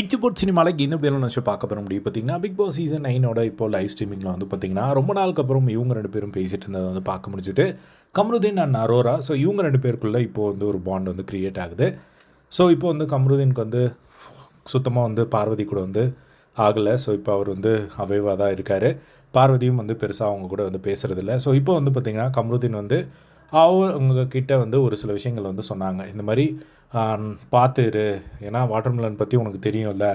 இச்சபோட் சினிமாவில் இந்த பேரும் நினச்சி பார்க்க போகிற முடியும். பார்த்தீங்கன்னா பிக் பாஸ் சீசன் நைனோட இப்போ லைவ் ஸ்ட்ரீமிங்கில் வந்து பார்த்தீங்கன்னா ரொம்ப நாளுக்கு அப்புறம் இவங்க ரெண்டு பேரும் பேசிட்டு இருந்ததை வந்து பார்க்க முடிஞ்சுது. கம்ருதீன் அண்ட் அரோரா. ஸோ இவங்க ரெண்டு பேருக்குள்ளே இப்போ வந்து ஒரு பாண்ட் வந்து க்ரியேட் ஆகுது. ஸோ இப்போ வந்து கம்ருதீனுக்கு வந்து சுத்தமாக வந்து பார்வதி கூட வந்து ஆகலை. ஸோ இப்போ அவர் வந்து அவைவாக தான் இருக்கார். பார்வதியும் வந்து பெருசாக அவங்க கூட வந்து பேசுகிறதில்ல ஸோ இப்போ வந்து பார்த்திங்கன்னா கம்ருதீன் வந்து அவங்க கிட்ட வந்து ஒரு சில விஷயங்கள் வந்து சொன்னாங்க. இந்த மாதிரி பார்த்துரு ஏன்னா வாட்டர்மெலன் பற்றி உனக்கு தெரியும்ல.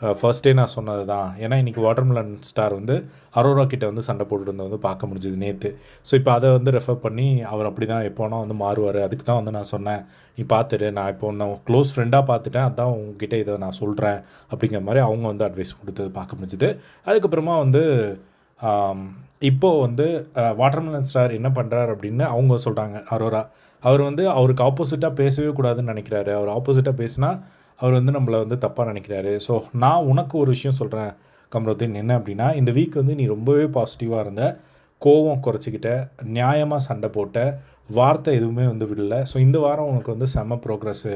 ஃபர்ஸ்டே நான் சொன்னது தான் ஏன்னா இன்றைக்கி வாட்டர்மெலன் ஸ்டார் வந்து அரோரா கிட்ட வந்து சண்டை போட்டுட்டு வந்து பார்க்க முடிஞ்சது நேற்று ஸோ இப்போ அதை வந்து ரெஃபர் பண்ணி அவர் அப்படி தான் எப்போனா வந்து மாறுவார். அதுக்கு தான் வந்து நான் சொன்னேன். நீ பார்த்துரு நான் இப்போ நான் க்ளோஸ் ஃப்ரெண்டாக பார்த்துட்டேன் அதான் உங்ககிட்ட இதை நான் சொல்கிறேன் அப்படிங்கிற மாதிரி அவங்க வந்து அட்வைஸ் கொடுத்தது பார்க்க முடிஞ்சுது. அதுக்கப்புறமா வந்து இப்போது வந்து வாட்டர்மெலன் ஸ்டார் என்ன பண்ணுறாரு அப்படின்னு அவங்க சொல்கிறாங்க அரோரா அவர் வந்து அவருக்கு ஆப்போசிட்டாக பேசவே கூடாதுன்னு நினைக்கிறாரு. அவர் ஆப்போசிட்டாக பேசினா அவர் வந்து நம்மளை வந்து தப்பாக நினைக்கிறாரு. ஸோ நான் உனக்கு ஒரு விஷயம் சொல்கிறேன் கம்ருதீன். என்ன அப்படின்னா இந்த வீக் வந்து நீ ரொம்பவே பாசிட்டிவாக இருந்த கோவம் குறைச்சிக்கிட்ட நியாயமாக சண்டை போட்ட வார்த்தை எதுவுமே வந்து விடல. ஸோ இந்த வாரம் உனக்கு வந்து செம ப்ரோக்ரஸ்ஸு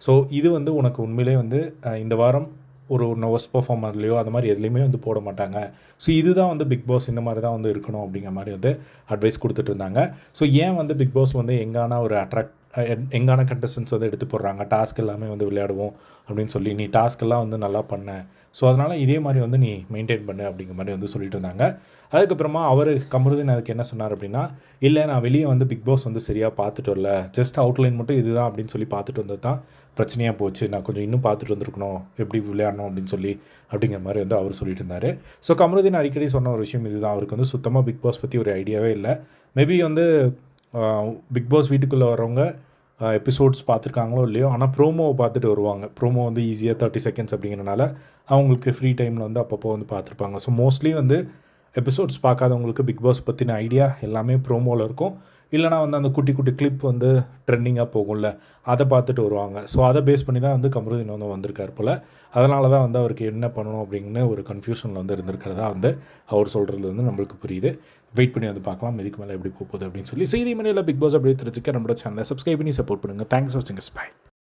ஸோ இது வந்து உனக்கு உண்மையிலே வந்து இந்த வாரம் ஒரு நோஸ் பர்ஃபார்மர்லையோ அது மாதிரி எதுலேயுமே வந்து போட மாட்டாங்க. ஸோ இதுதான் வந்து பிக் பாஸ் இந்த மாதிரி தான் வந்து இருக்கணும் அப்படிங்கிற மாதிரி வந்து அட்வைஸ் கொடுத்துட்டு இருந்தாங்க. ஸோ ஏன் வந்து பிக் பாஸ் வந்து எங்கான ஒரு அட்ராக்ட் எங்கான கண்டஸ்டன்ஸ் வந்து எடுத்து போடுறாங்க. டாஸ்க் எல்லாமே வந்து விளையாடுவோம் அப்படின்னு சொல்லி நீ டாஸ்க் எல்லாம் வந்து நல்லா பண்ண. ஸோ அதனால் இதே மாதிரி வந்து நீ மெயின்டைன் பண்ணு அப்படிங்கிற மாதிரி வந்து சொல்லிட்டு இருந்தாங்க. அதுக்கப்புறமா அவர் கமருதீன் அதுக்கு என்ன சொன்னார் அப்படின்னா இல்லை நான் வெளியே வந்து பிக் பாஸ் வந்து சரியாக பார்த்துட்டு வரல. ஜஸ்ட் அவுட்லைன் மட்டும் இதுதான் அப்படின்னு சொல்லி பார்த்துட்டு வந்தது தான் பிரச்சனையாக போச்சு. நான் கொஞ்சம் இன்னும் பார்த்துட்டு வந்திருக்கணும். எப்படி விளையாடணும் அப்படின்னு சொல்லி அப்படிங்கிற மாதிரி வந்து அவர் சொல்லிட்டு இருந்தார். ஸோ கமருதீன் அடிக்கடி சொன்ன ஒரு விஷயம் இதுதான். அவருக்கு வந்து சுத்தமாக பிக் பாஸ் பற்றி ஒரு ஐடியாவே இல்லை. மேபி வந்து பிக் பாஸ் வீட்டுக்குள்ளே வரவங்க எபிசோட்ஸ் பார்த்துருக்காங்களோ இல்லையோ ஆனால் ப்ரோமோவை பார்த்துட்டு வருவாங்க. ப்ரோமோ வந்து ஈஸியாக தேர்ட்டி செகண்ட்ஸ் அப்படிங்கிறனால அவங்களுக்கு ஃப்ரீ டைமில் வந்து அப்பப்போ வந்து பார்த்துருப்பாங்க. ஸோ மோஸ்ட்லி வந்து எபிசோட்ஸ் பார்க்காதவங்களுக்கு பிக் பாஸ் பற்றின ஐடியா எல்லாமே ப்ரோமோவில் இருக்கும். இல்லைனா வந்து அந்த குட்டி குட்டி கிளிப் வந்து ட்ரெண்டிங்காக போகும்ல அதை பார்த்துட்டு வருவாங்க. ஸோ அதை பேஸ் பண்ணி தான் வந்து கமருதீன் வந்து வந்திருக்கார் போல். அதனால தான் வந்து அவருக்கு என்ன பண்ணணும் அப்படின்னு ஒரு கன்ஃபியூஷனில் வந்து இருந்திருக்கிறதா வந்து அவர் சொல்கிறது வந்து நம்மளுக்கு புரியுது. வெயிட் பண்ணி வந்து பார்க்கலாம். இதுக்கு மேலே எப்படி போகுது அப்படின்னு சொல்லி செய்தி மணியில் பிக் பாஸ் அப்படியே தெரிஞ்சுக்க. நம்மளோட சேனலை சப்ஸ்கிரைப் பண்ணி சப்போர்ட் பண்ணுங்கள் தேங்க்ஸ் ஃபார் வாட்சிங் பை